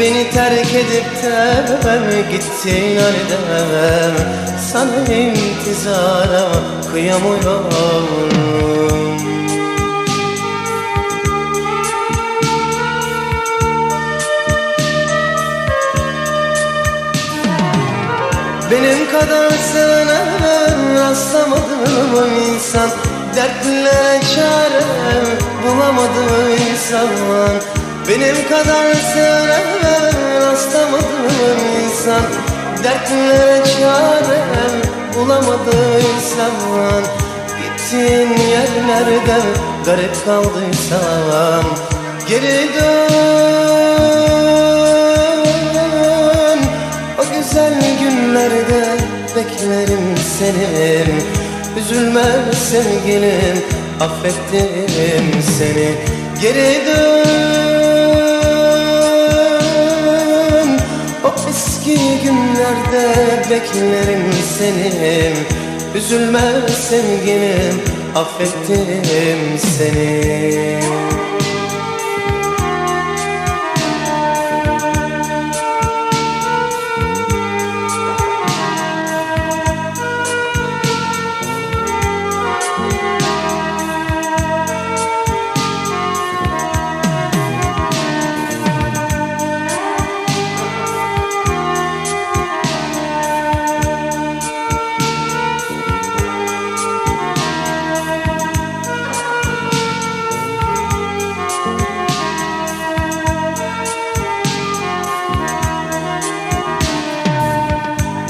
Beni terk edip de gittin halde Sana intizara kıyamıyorum. Benim kadar sevene rastlamadım insan Dertlere çare bulamadım insan Benim kadar sevene rastlamadım insan. Dertlere çare bulamadım insan Gittiğin yerlerde garip kaldıysan. Geri dön. O güzel günlerde beklerim seni Üzülme sevgilim affettim seni. Geri dön eski günlerde beklerim seni. Üzülme sevgilim affettim seni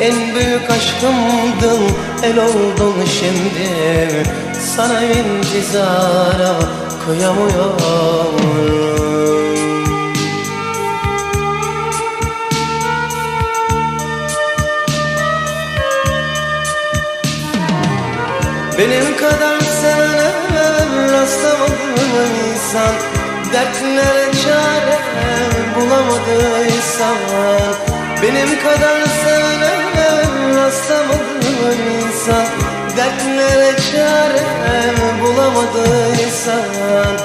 en büyük aşkımdın el oldun şimdi. Sana intizara kıyamıyorum. Benim kadar sevene rastlamadım insan Dertlere çare bulamadı insan Benim kadar rastlamadım insan? Dertlere çare bulamadı insan.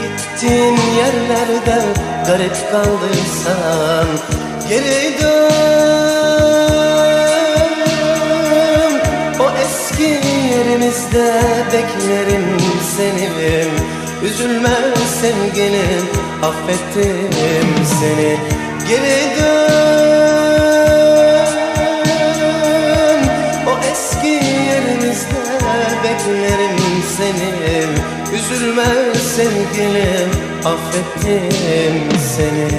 Gittiğin yerlerde garip kaldıysan. Geri dön. O eski yerimizde beklerim seni Üzülme sevgilim affettim seni. Geri dön Üzülme sevgilim affettim seni